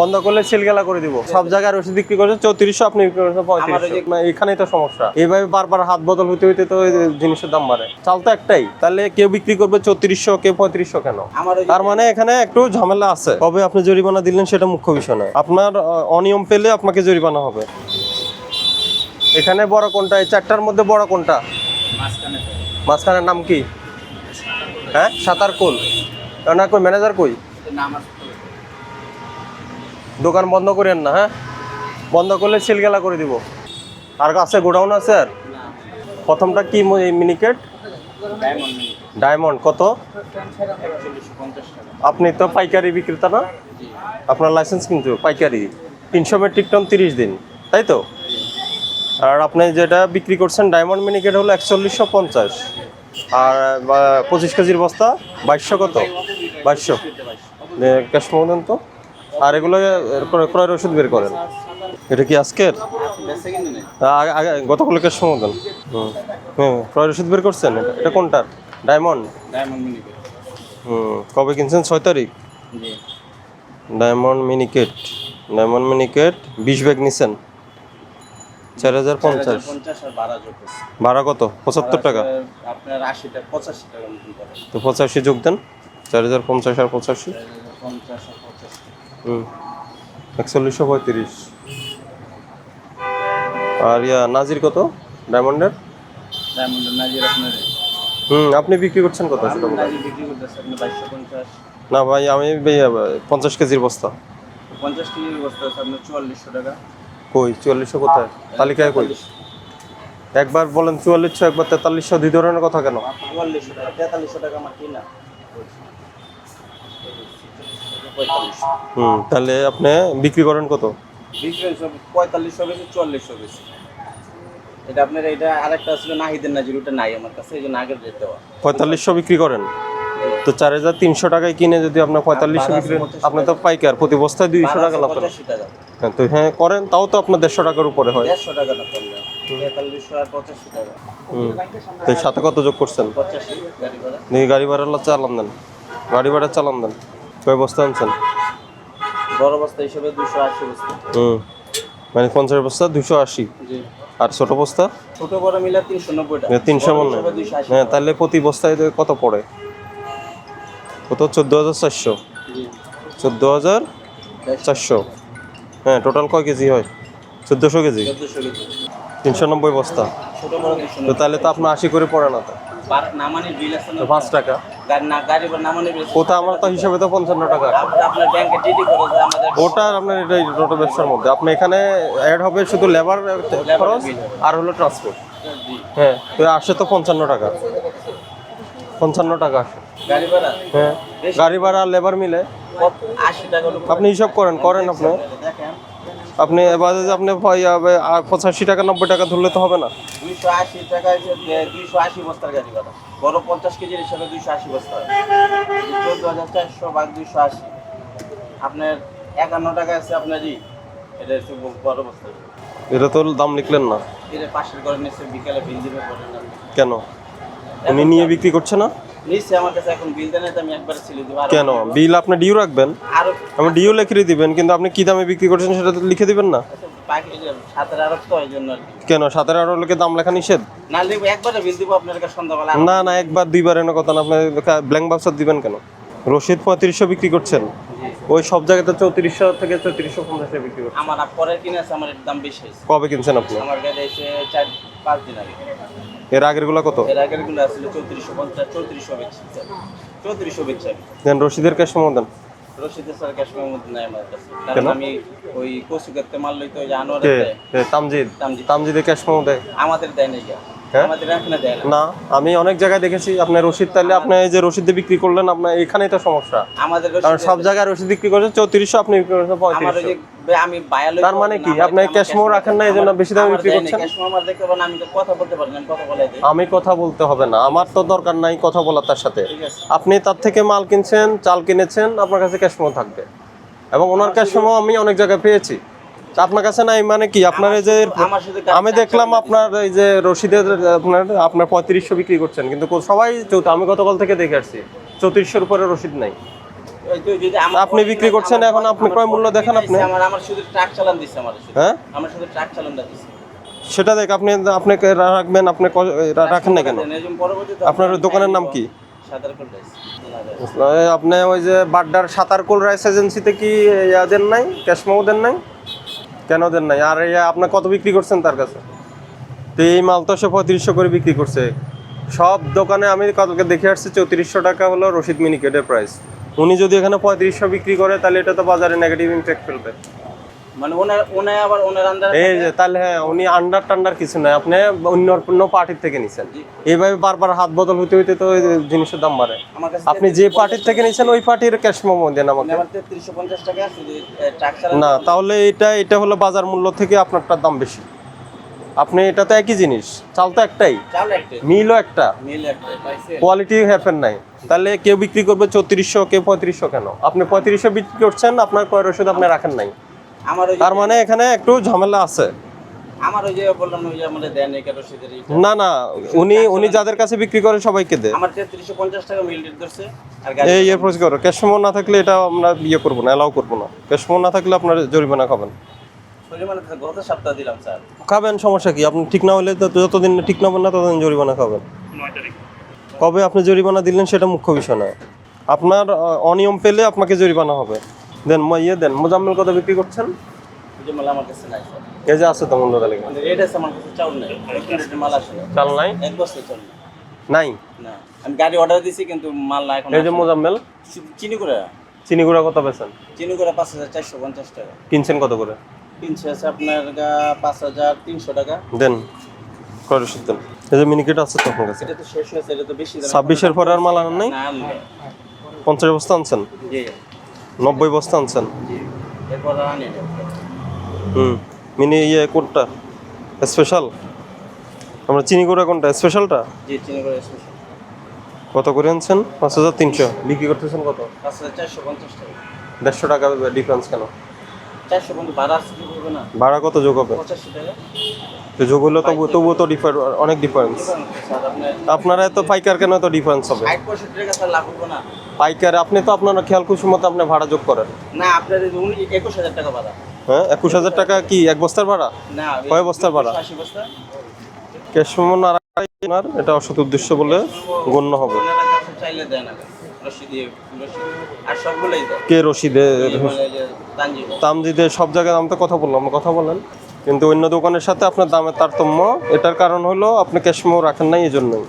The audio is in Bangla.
বন্ধ করলে সিলগালা করে দিব। সব জায়গায় রসিদ বিক্রি করছে চৌত্রিশশো আপনি বিক্রি করছেন পঁয়ত্রিশশো। এখানেই তো সমস্যা। এইভাবে বারবার হাত বদল হইতে হইতে তো জিনিসের দাম বাড়ে। চাল তো একটাই। তাহলে কেউ বিক্রি করবে চৌত্রিশশো কেউ পঁয়ত্রিশশো কেন? তার মানে এখানে একটু ঝামেলা আছে। কবে আপনি জরিমানা দিলেন সেটা মুখ্য বিষয় নয়। আপনার অনিয়ম পেলে আপনাকে জরিমানা হবে। এখানে বড় কোনটা? এই চারটার মধ্যে বড় কোনটা? মাঝখানের নাম কি? হ্যাঁ? সাঁতার কোল। না কই? ম্যানেজার কই? নাম। দোকান বন্ধ করেন না হ্যাঁ? বন্ধ করলে সিলগালা করে দিব। আর আছে গোডাউন আছে আর? প্রথমটা কি মিনিকেট ডায়মন্ড কত? আপনি তো পাইকারি বিক্রেতা না? আপনার লাইসেন্স কিন্তু পাইকারি। তিনশো মেট্রিক টন তিরিশ দিন তাই তো? আর আপনি যেটা বিক্রি করছেন ডায়মন্ড মিনিকেট হলো একচল্লিশশো পঞ্চাশ। আর পঁচিশ কেজির বস্তা বাইশশো কত? বাইশশো। ক্যাশ দেন তো? আর এগুলো ক্রয়- ক্রয়ের ওষুধ বের করেন। এটা কি আজকের? গতকাল দেন হুম। হুম ক্রয়ের ওষুধ বের করছেন? এটা- কোনটার? ডায়মন্ড? হুম কবে কিনছেন? ছয় তারিখ? ডায়মন্ড মিনিকেট ডায়মন্ড মিনিকেট বিশ ব্যাগ নিছেন? চার হাজার পঞ্চাশ। ভাড়া কত? পঁচাত্তর টাকা। তো পঁচাশি যোগ দেন। চার হাজার পঞ্চাশ আর পঁচাশি পঞ্চাশ আর পঁচাশি হুম একচল্লিশশো পঁয়ত্রিশ। আর ইয়া নাজির কত? ডায়মন্ডের? ডায়মন্ডের নাজির আপনার হুম আপনি বিক্রি করছেন কত? বিক্রি না ভাই আমি পঞ্চাশ কেজির বস্তা। পঞ্চাশ কেজির বস্তা আপনার চুয়াল্লিশশো টাকা। কই চুয়াল্লিশশো কোথায়? তালিকায় কই? একবার বলেন চুয়াল্লিশশো একবার তেতাল্লিশশো দুই ধরনের কথা কেন? চুয়াল্লিশশো টাকা তেতাল্লিশশো টাকা আমার কিনা পঁয়তাল্লিশশো হুম তাহলে আপনি বিক্রি করেন কত? পঁয়তাল্লিশশো বেশি চুয়াল্লিশশো বেশি। এটা আপনার এটা আরেকটা ছিল নাহিদের নাজির ওটা নাই আমার কাছে এই জন্য আগের রেট দেওয়া। পঁয়তাল্লিশশো বিক্রি করেন? তো চার হাজার তিনশো টাকায় কিনে যদি আপনার পঁয়তাল্লিশশো বিক্রি আপনি তো পাইকার প্রতি বস্তায় দুইশো টাকা লাভ করেন হ্যাঁ, তো হ্যাঁ করেন তাও তো আপনার দেড়শো টাকার উপরে হয়। দেড়শো টাকা তো এর সাথে কত যোগ করছেন? গাড়ি ভাড়া চালান দেন। গাড়ি ভাড়া চালান দেন। কয় বস্তা আনছেন? বড় বস্তা হিসেবে দুশো আশি বস্তা। হুম। মানে পঞ্চাশ বস্তা দুশো আশি? আর ছোট বস্তা? ছোট বড় মিলে তিনশো নব্বই টাকা তিনশো মনে হ্যাঁ। তাহলে প্রতি বস্তায় কত পড়ে? কত? চোদ্দ হাজার চারশো। চোদ্দ হাজার চারশো। হ্যাঁ টোটাল কয় কেজি হয়? চোদ্দোশো কেজি? তিনশো নব্বই বস্তা। তো তাহলে তো আপনার আশি করে পড়ে না তো? নামানি বিল আছে না তো পাঁচ টাকা? গাড়ি না গাড়ি বা নামানি বিল কোথায়? আমার তো হিসাবে তো পঞ্চান্ন টাকা। ওটা আপনার এটা টোটো ব্যবসার মধ্যে। আপনি এখানে অ্যাড হবে শুধু লেবার খরচ আর হলো ট্রান্সপোর্ট হ্যাঁ তো আসে তো পঞ্চান্ন টাকা। পঞ্চান্ন টাকা আসে। গাড়ি ভাড়া? হ্যাঁ গাড়ি ভাড়া লেবার মিলে। আপনি হিসাব করেন করেন আপনি। আপনি এবারে যে আপনি ভয় হবে আর পঁচাশি টাকা নব্বই টাকা ধরলে তো হবে না। দুইশো আশি টাকা দুইশো আশি বস্তার গাড়ি ভাড়া। বড় পঞ্চাশ কেজির হিসাবে দুইশো আশি বস্তা। চোদ্দ হাজার চারশো ভাগ দুইশো আশি। আপনার একান্ন টাকা আছে আপনারই। এটা হচ্ছে বড় বস্তা। এটা তো দাম লিখলেন না। এটা পাশের ঘরে নিচ্ছে বিকালে বিল দিবে। কেন? উনি নিয়ে বিক্রি করছে না? নিচ্ছে আমার কাছে এখন বিল দেন আমি একবার ছিলে দিব। কেন? বিল আপনি ডিউ রাখবেন? আমি ডিউ লিখে দিবেন কিন্তু আপনি কি দামে বিক্রি করছেন সেটা তো লিখে দিবেন না। কি। কেন? সাতের আরও লোকে দাম লেখা নিষেধ? না লিখব বিল দিব আপনার কাছে সন্ধ্যাবেলা। না না একবার দুইবার এনে কথা না আপনি ব্ল্যাঙ্ক বাক্সার দিবেন কেন? রশিদ পঁয়ত্রিশশো বিক্রি করছেন। ওই সব জায়গাতে চৌত্রিশশো থেকে চৌত্রিশশো পঞ্চাশে বিক্রি করছেন। আমার পরের কিনে আছে আমার দাম বেশি কবে কিনছেন আপনি? আমার গাড়ি এসে চার পাঁচ দিন আগে। এর আগেরগুলা কত? এর আগেরগুলো আসলে চৌত্রিশশো পঞ্চাশ চৌত্রিশশো বেচছি চৌত্রিশশো বেচছি দেন রশিদের ক্যাশ মো দেন। রশিদের স্যার নাই আমার কাছে। কারণ আমি ওই মাল লইতো ওই তামজিদ। তামজিদ। ক্যাশ দেয়? আমাদের দেয় নাই গা। হ্যাঁ? না। আমি অনেক জায়গায় দেখেছি আপনার রশিদ তাইলে আপনি এই যে রশিদে বিক্রি করলেন আপনার এখানেই তো সমস্যা। আমাদের কারণ সব জায়গায় রশিদ বিক্রি করছে চৌত্রিশশো আপনি বিক্রি করছেন পঁয়ত্রিশশো। আমি তার মানে কি? আপনি মোড় রাখেন না, এই জন্য বেশি দামে বিক্রি করছেন? ক্যাশমো আমি কথা বলতে হবে না আমার তো দরকার নাই কথা বলার তার সাথে। আপনি তার থেকে মাল কিনছেন চাল কিনেছেন আপনার কাছে ক্যাশমো থাকবে। এবং ওনার ক্যাশ মেমো আমি অনেক জায়গায় পেয়েছি। আপনার কাছে নাই মানে কি আপনার এই যে আমি দেখলাম আপনার এই যে রশিদের আপনার আপনার পঁয়ত্রিশশো বিক্রি করছেন কিন্তু সবাই আমি গতকাল থেকে দেখে আসছি চৌত্রিশশোর উপরে রসিদ নাই। আপনি বিক্রি করছেন, এখন আপনি ক্রয় মূল্য দেখান আপনি। আমার আমার শুধু ট্রাক চালান দিচ্ছে আমার হ্যাঁ? আমার শুধু ট্রাক চালানটা দিচ্ছে সেটা দেখ আপনি আপনাকে রাখবেন আপনি রাখেন না কেন? আপনার দোকানের নাম। কি? আপনি ওই যে বাড্ডার সাতারকুল রাইস এজেন্সিতে কি ইয়া দেন নাই? ক্যাশমাও দেন নাই? কেন দেন নাই? আর ইয়া আপনি কত বিক্রি করছেন তার কাছে? তো এই মাল তো সে পঁয়ত্রিশশো করে বিক্রি করছে। সব দোকানে আমি কালকে দেখে আসছি, চৌত্রিশশো টাকা হলো রশিদ মিনিকেটের প্রাইস উনি যদি এখানে পঁয়ত্রিশশো বিক্রি করে, তাহলে এটা তো বাজারে নেগেটিভ ইম্প্যাক্ট ফেলবে। মানে ওনার ওনার আবার ওনার আন্ডারে এই যে তাহলে হ্যাঁ উনি আন্ডার টান্ডার কিছু নাই। আপনি অন্য অন্য পার্টির থেকে নিছেন। এইভাবে বারবার হাত বদল হইতে তো জিনিসের দাম বাড়ে। আপনি যে পার্টির থেকে নিছেন ওই পার্টির ক্যাশ মোমো দেন আমাকে। চালান না তাহলে এটা এটা হলো বাজার মূল্য থেকে আপনারটার দাম বেশি। আপনি এটা তো একই জিনিস। চাল তো একটাই। মিলও একটা। কোয়ালিটি হ্যাপেন নাই। তাহলে কেউ বিক্রি করবে চৌত্রিশশো কেউ পঁয়ত্রিশশো কেন? আপনি পঁয়ত্রিশশো বিক্রি করছেন আপনার কয়ের ওষুধ আপনি রাখেন নাই। তার মানে এখানে একটু ঝামেলা আছে। আমার ওই যে বললাম না, ওই যে আমাদের দেন এই কেরোসিনের না না উনি উনি যাদের কাছে বিক্রি করে সবাইকে দেয় আমার তেত্রিশশো পঞ্চাশ টাকা মিল রেট ধরছে আর এই এর প্রসেস করো। ক্যাশমো না থাকলে এটা আমরা ইয়ে করব না অ্যালাউ করব না। ক্যাশমো না থাকলে আপনার জরিমানা খাবেন। পরিমাণে গত সপ্তাহ দিলাম স্যার। খাবেন সমস্যা কি? আপনি ঠিক না হলে তো যতদিন ঠিক না হবেন না ততদিন জরিমানা খাবেন। কবে আপনি জরিমানা দিলেন সেটা মুখ্য বিষয় নয়। আপনার অনিয়ম পেলে আপনাকে জরিমানা হবে। দেন ম- ইয়ে দেন মোজাম্মেল কত বিক্রি করছেন? ওই আমার কাছে নাই এই যে আছে তো মূল্য তালিকা। মানে রেট আছে আমার কাছে চাউল নাই। মাল আসে চাল নাই? এক বস্তা চাউল নাই। নাই? না। আমি গাড়ি অর্ডার দিছি কিন্তু মাল না এখন এই যে মোজাম্মেল? চিনি করে চিনি গুঁড়া কত পেয়েছেন চিনি করে পাঁচ হাজার চারশো পঞ্চাশ টাকা। কিনছেন কত করে? কিনছে আছে আপনার পাঁচ হাজার তিনশো টাকা। দেন করে দেন। এই যে মিনিকেট আছে তো আপনার কাছে? এটা তো শেষ হয়েছে এটা তো বেশি দাম। ছাব্বিশের পরে আর মাল আনেন নাই? পঞ্চাশ বস্তা আনছেন? জি। নব্বই বস্তা আনছেন। হুম মিনি ইয়ে কোনটা? স্পেশাল? আমরা চিনি করে কোনটা? স্পেশালটা? কত করে আনছেন? পাঁচ হাজার তিনশো। বিক্রি করতেছেন কত? পাঁচ হাজার চারশো পঞ্চাশ টাকা। দেড়শো টাকা ডিফারেন্স কেন? ভাড়া কত যোগ হবে? তো যোগ হলে তবু তবুও তো ডিফার অনেক ডিফারেন্স আপনার এত পাইকার কেন এত ডিফারেন্স হবে? পাইকার আপনি তো আপনার খেয়াল খুশি মতো আপনি ভাড়া যোগ করেন। না আপনার একুশ হাজার টাকা ভাড়া। হ্যাঁ একুশ হাজার টাকা কি এক বস্তার ভাড়া? কয় বস্তার ভাড়া? আশি বস্তা। ক্যাশ মেমো আপনার এটা অসৎ উদ্দেশ্য বলে গণ্য হবে। চাইলে দেয় না কে রশিদে এই বলে যে তানজিব তামজিদে সব জায়গায় দাম তো কথা বললাম কথা বলেন। কিন্তু অন্য দোকানের সাথে আপনার দামের তারতম্য এটার কারণ হলো আপনি ক্যাশমো রাখেন নাই এই জন্যই